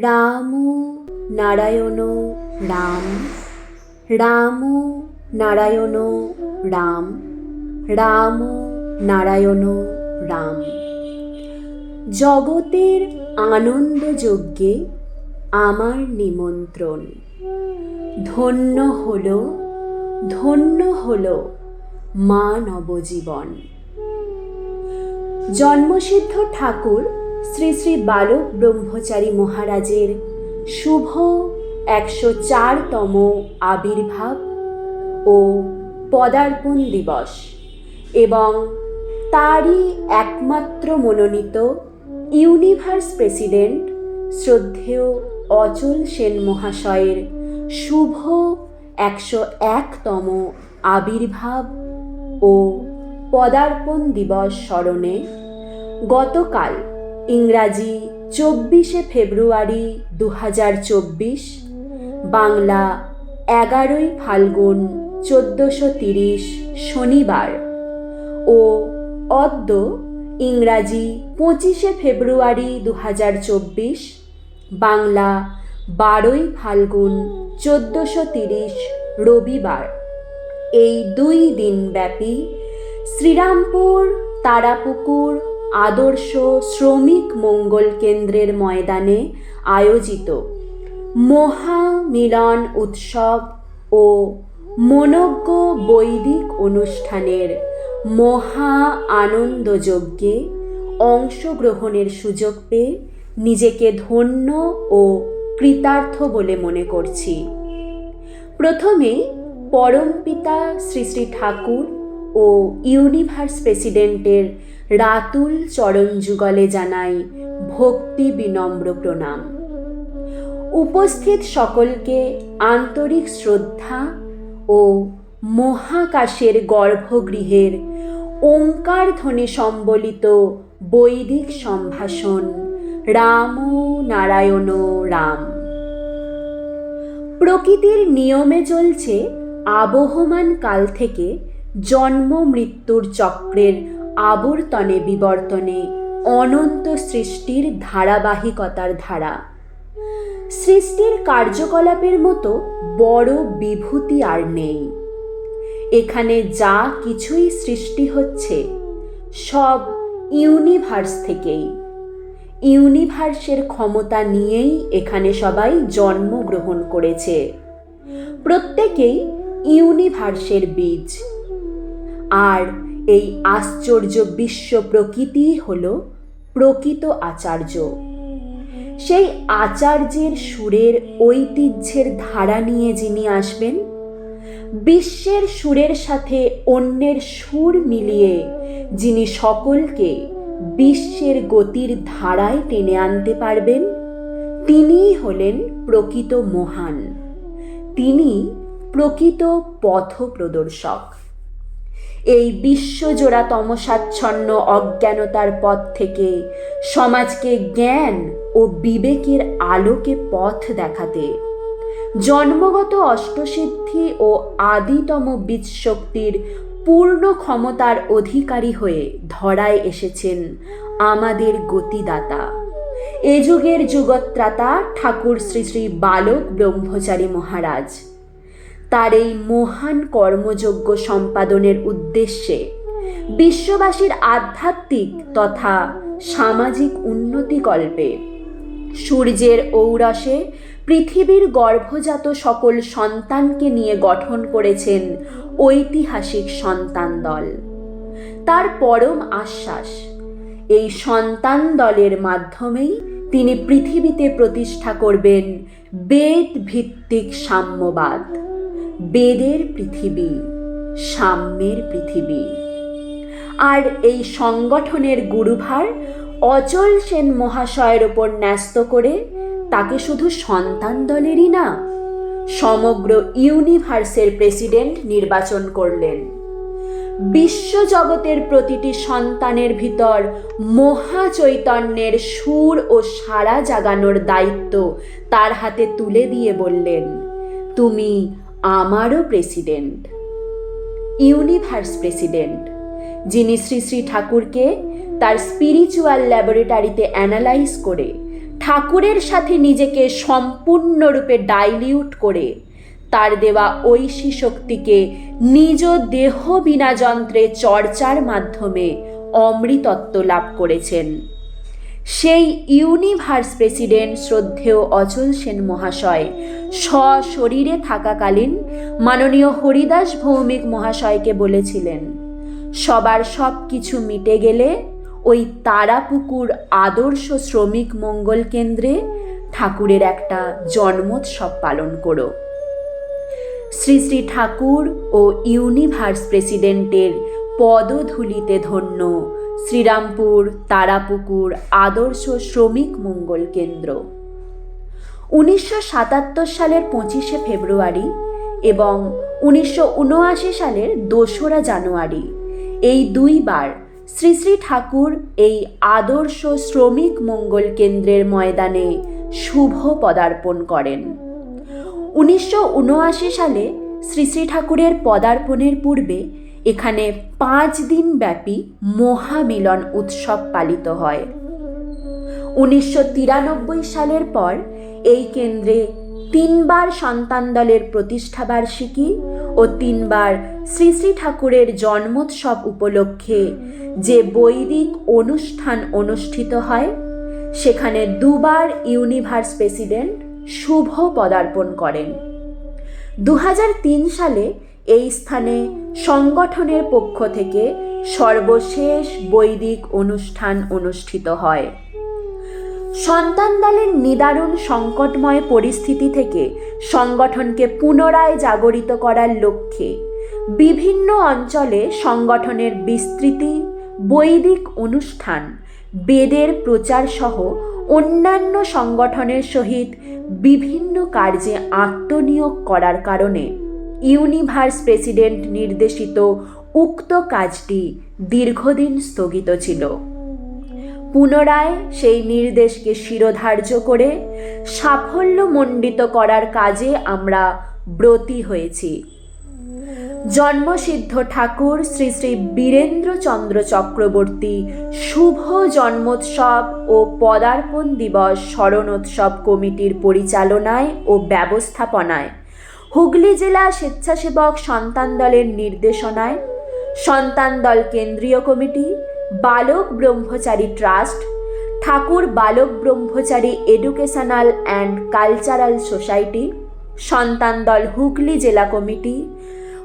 রাম নারায়ণ রাম। রাম নারায়ণ রাম। রাম নারায়ণ রাম। জগতের আনন্দ যজ্ঞে আমার নিমন্ত্রণ। ধন্য হল ধন্য হল মা নবজীবন জন্মসিদ্ধ ঠাকুর শ্রী শ্রী বালক ব্রহ্মচারী মহারাজের শুভ একশো চারতম আবির্ভাব ও পদার্পণ দিবস এবং তারই একমাত্র মনোনীত ইউনিভার্স প্রেসিডেন্ট শ্রদ্ধেয় অচল সেন মহাশয়ের শুভ একশো একতম আবির্ভাব ও পদার্পণ দিবস স্মরণে গতকাল ইংরাজি চব্বিশে ফেব্রুয়ারি দু হাজার চব্বিশ, বাংলা এগারোই ফাল্গুন চোদ্দোশো তিরিশ শনিবার ও অদ্য ইংরাজি পঁচিশে ফেব্রুয়ারি দু হাজার চব্বিশ, বাংলা বারোই ফাল্গুন চোদ্দোশো তিরিশ রবিবার। এই দুই দিনব্যাপী শ্রীরামপুর, তারাপুকুর আদর্শ শ্রমিক মঙ্গল কেন্দ্রের ময়দানে আয়োজিত মহামিলন উৎসব ও মনজ্ঞ বৈদিক অনুষ্ঠানের মহা আনন্দযজ্ঞে অংশগ্রহণের সুযোগ পেয়ে নিজেকে ধন্য ও কৃতার্থ বলে মনে করছি। প্রথমেই পরমপিতা শ্রী শ্রী ঠাকুর ও ইউনিভার্স প্রেসিডেন্টের রাতুল চরণ যুগলে জানাই ভক্তি বিনম্র প্রণাম। উপস্থিত সকলকে আন্তরিক শ্রদ্ধা ও মহাকাশের গর্ভগৃহের ওঙ্কার ধ্বনি সম্বলিত বৈদিক সম্ভাষণ রাম নারায়ণ রাম। প্রকৃতির নিয়মে চলছে আবহমান কাল থেকে জন্ম মৃত্যুর চক্রের আবর্তনে বিবর্তনে অনন্ত সৃষ্টির ধারাবাহিকতার ধারা। সৃষ্টির কার্যকলাপের মতো বড় বিভূতি আর নেই। এখানে যা কিছুই সৃষ্টি হচ্ছে, সব ইউনিভার্স থেকেই। ইউনিভার্সের ক্ষমতা নিয়েই এখানে সবাই জন্মগ্রহণ করেছে। প্রত্যেকেই ইউনিভার্সের বীজ। আর এই আশ্চর্য বিশ্ব প্রকৃতি হল প্রকৃত আচার্য। সেই আচার্যের সুরের ঐতিহ্যের ধারা নিয়ে যিনি আসবেন, বিশ্বের সুরের সাথে অন্যের সুর মিলিয়ে যিনি সকলকে বিশ্বের গতির ধারায় টেনে আনতে পারবেন, তিনিই হলেন প্রকৃত মহান। তিনি প্রকৃত পথ প্রদর্শক। এই বিশ্বজোড়া তমসাচ্ছন্ন অজ্ঞানতার পথ থেকে সমাজকে জ্ঞান ও বিবেকের আলোকে পথ দেখাতে। জন্মগত অষ্টসিদ্ধি ও আদিতম বীজ শক্তির পূর্ণ ক্ষমতার অধিকারী হয়ে ধরায় এসেছেন আমাদের গতিদাতা। এ যুগের যুগত্রাতা ঠাকুর শ্রী শ্রী বালক ব্রহ্মচারী মহারাজ। তার এই মহান কর্মযজ্ঞ সম্পাদনের উদ্দেশ্যে বিশ্ববাসীর আধ্যাত্মিক তথা সামাজিক উন্নতিকল্পে সূর্যের ঔরসে পৃথিবীর গর্ভজাত সকল সন্তানকে নিয়ে গঠন করেছেন ঐতিহাসিক সন্তান দল। তার পরম আশ্বাস, এই সন্তান দলের মাধ্যমেই তিনি পৃথিবীতে প্রতিষ্ঠা করবেন বেদ ভিত্তিক সাম্যবাদ। বেদের পৃথিবী, সাম্যের পৃথিবী। আর এই সংগঠনের গুরুভার অচল সেন মহাশয়ের ওপর ন্যস্ত করে তাকে শুধু সন্তান দলেরই না, সমগ্র ইউনিভার্সের প্রেসিডেন্ট নির্বাচন করলেন। বিশ্বজগতের প্রতিটি সন্তানের ভিতর মহা চৈতন্যের সুর ও সারা জাগানোর দায়িত্ব তার হাতে তুলে দিয়ে বললেন, তুমি আমারও প্রেসিডেন্ট, ইউনিভার্স প্রেসিডেন্ট, যিনি শ্রী শ্রী ঠাকুরকে তার স্পিরিচুয়াল ল্যাবরেটরিতে অ্যানালাইজ করে ঠাকুরের সাথে নিজেকে সম্পূর্ণরূপে ডাইলিউট করে তার দেওয়া ঐশী শক্তিকে নিজ দেহ বিনা যন্ত্রে চর্চার মাধ্যমে অমৃতত্ব লাভ করেছেন। সেই ইউনিভার্স প্রেসিডেন্ট শ্রদ্ধেয় অচল সেন মহাশয়, সশরীরে থাকাকালীন মাননীয় হরিদাস ভৌমিক মহাশয়কে বলেছিলেন, সবার সব কিছু মিটে গেলে ওই তারাপুকুর আদর্শ শ্রমিক মঙ্গল কেন্দ্রে ঠাকুরের একটা জন্মোৎসব পালন করো। শ্রী শ্রী ঠাকুর ও ইউনিভার্স প্রেসিডেন্টের পদধূলিতে ধন্য শ্রীরামপুর, তারাপুকুর, আদর্শ শ্রমিক মঙ্গল কেন্দ্র। উনিশশো সাতাত্তর সালের পঁচিশে ফেব্রুয়ারি এবং উনিশশো উনআশি সালের দোসরা জানুয়ারি। এই দুইবার শ্রী শ্রী ঠাকুর এই আদর্শ শ্রমিক মঙ্গল কেন্দ্রের ময়দানে শুভ পদার্পণ করেন। উনিশশো উনআশি সালে শ্রী শ্রী ঠাকুরের পদার্পণের পূর্বে এখানে পাঁচ দিন ব্যাপী মহামিলন উৎসব পালিত হয়। উনিশশো তিরানব্বই সালের পর এই কেন্দ্রে তিনবার সন্তান দলের প্রতিষ্ঠাবার্ষিকী ও তিনবার শ্রী শ্রী ঠাকুরের জন্মোৎসব উপলক্ষে যে বৈদিক অনুষ্ঠান অনুষ্ঠিত হয়, সেখানে দুবার ইউনিভার্স প্রেসিডেন্ট শুভ পদার্পণ করেন। দু হাজার তিন সালে এই স্থানে সংগঠনের পক্ষ থেকে সর্বশেষ বৈদিক অনুষ্ঠান অনুষ্ঠিত হয়। সন্তান দলের নিদারুণ সংকটময় পরিস্থিতি থেকে সংগঠনকে পুনরায় জাগরিত করার লক্ষ্যে বিভিন্ন অঞ্চলে সংগঠনের বিস্তৃতি, বৈদিক অনুষ্ঠান, বেদের প্রচার সহ অন্যান্য সংগঠনের সহিত বিভিন্ন কার্যে আত্মনিয়োগ করার কারণে ইউনিভার্স প্রেসিডেন্ট নির্দেশিত উক্ত কাজটি দীর্ঘদিন স্থগিত ছিল। পুনরায় সেই নির্দেশকে শিরোধার্য করে সাফল্যমণ্ডিত করার কাজে আমরা ব্রতী হয়েছি। জন্মসিদ্ধ ঠাকুর শ্রী শ্রী বীরেন্দ্রচন্দ্র চক্রবর্তী শুভ জন্মোৎসব ও পদার্পণ দিবস স্মরণোৎসব কমিটির পরিচালনায় ও ব্যবস্থাপনায় হুগলি জেলা স্বেচ্ছাসেবক সন্তান দলের নির্দেশনায় সন্তান দল কেন্দ্রীয় কমিটি, বালক Brahmachari trust, Thakur Balak Brahmachari educational and cultural society, Santan Dal Hooghly জেলা কমিটি,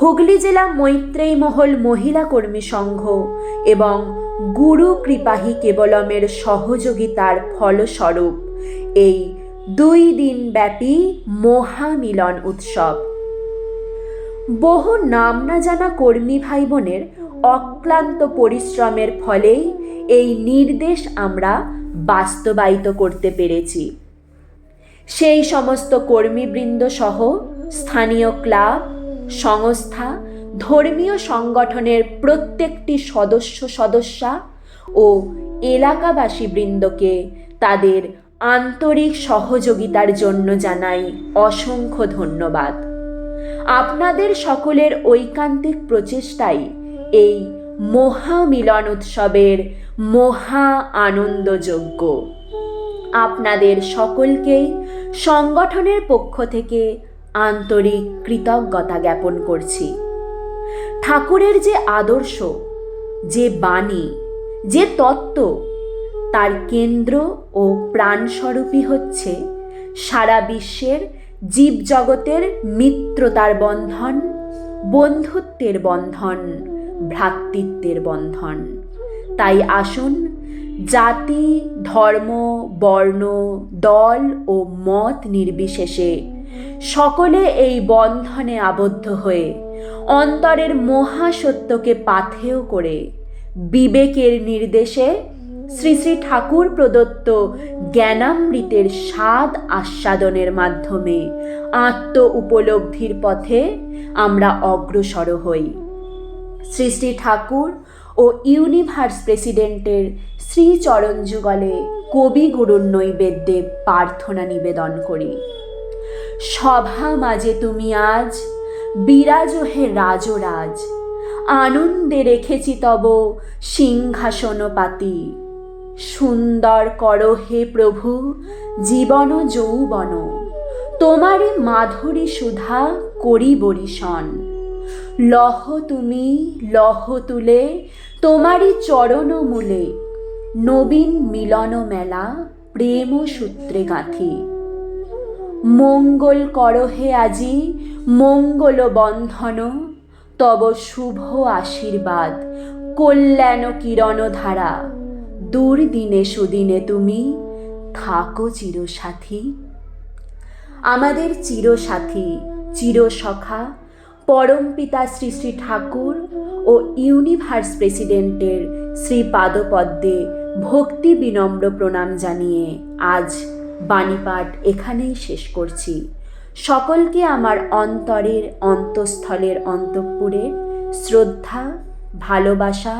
হুগলি জেলা মৈত্রেয়ী মহল মহিলা কর্মী সংঘ এবং গুরু কৃপাহী কেবলমের সহযোগিতার ফলস্বরূপ এই দুই দিন ব্যাপী মহামিলন উৎসব। বহু নাম না জানা কর্মী ভাই বোনের অক্লান্ত পরিশ্রমের ফলেই এই নির্দেশ আমরা বাস্তবায়িত করতে পেরেছি। সেই সমস্ত কর্মীবৃন্দ সহ স্থানীয় ক্লাব, সংস্থা, ধর্মীয় সংগঠনের প্রত্যেকটি সদস্য সদস্যা ও এলাকাবাসী বৃন্দকে তাদের আন্তরিক সহযোগিতার জন্য জানাই অসংখ্য ধন্যবাদ। আপনাদের সকলের ঐকান্তিক প্রচেষ্টাই এই মহামিলন উৎসবের মহা আনন্দযোগ্য আপনাদের সকলকেই সংগঠনের পক্ষ থেকে আন্তরিক কৃতজ্ঞতা জ্ঞাপন করছি। ঠাকুরের যে আদর্শ, যে বাণী, যে তত্ত্ব তার কেন্দ্র ও প্রাণস্বরূপই হচ্ছে সারা বিশ্বের জীবজগতের মিত্রতার বন্ধন, বন্ধুত্বের বন্ধন, ভ্রাতৃত্বের বন্ধন। তাই আসুন, জাতি, ধর্ম, বর্ণ, দল ও মত নির্বিশেষে সকলে এই বন্ধনে আবদ্ধ হয়ে অন্তরের মহাসত্যকে পাথেয় করে বিবেকের নির্দেশে শ্রী শ্রী ঠাকুর প্রদত্ত জ্ঞানামৃতের স্বাদ আস্বাদনের মাধ্যমে আত্ম উপলব্ধির পথে আমরা অগ্রসর হই। শ্রী শ্রী ঠাকুর ও ইউনিভার্স প্রেসিডেন্টের শ্রীচরণ যুগলে কবিগুরুর নৈবেদ্যে প্রার্থনা নিবেদন করি। সভা মাঝে তুমি আজ, বিরাজ হে রাজরাজ, আনন্দে রেখেছি তব সিংহাসন পাতি সুন্দর কর হে প্রভু, জীবন যৌবন। তোমারে মাধুরী সুধা করি বরিশন। লহ তুমি, লহ তুলে, তোমারই চরণ মূলে, নবীন মিলন মেলা, প্রেম সূত্রে গাঁথি। মঙ্গল করহে আজি, মঙ্গল বন্ধন, তব শুভ আশীর্বাদ, কল্যাণ কিরণ ধারা। দুর্দিনে সুদিনে তুমি থাকো চিরসাথী। আমাদের চিরসাথী পরম পিতা শ্রী শ্রী ঠাকুর ও ইউনিভার্স প্রেসিডেন্টের শ্রী পাদপদ্মে ভক্তি বিনম্র প্রণাম জানিয়ে আজ বাণীপাঠ এখানেই শেষ করছি। সকলকে আমার অন্তরের, অন্তঃস্থলের, অন্তঃপুরের শ্রদ্ধা, ভালোবাসা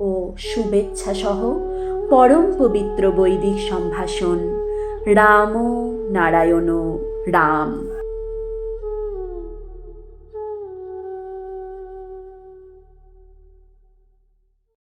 ও শুভেচ্ছা সহ পরম পবিত্র বৈদিক সম্ভাষণ। রাম নারায়ণ রাম।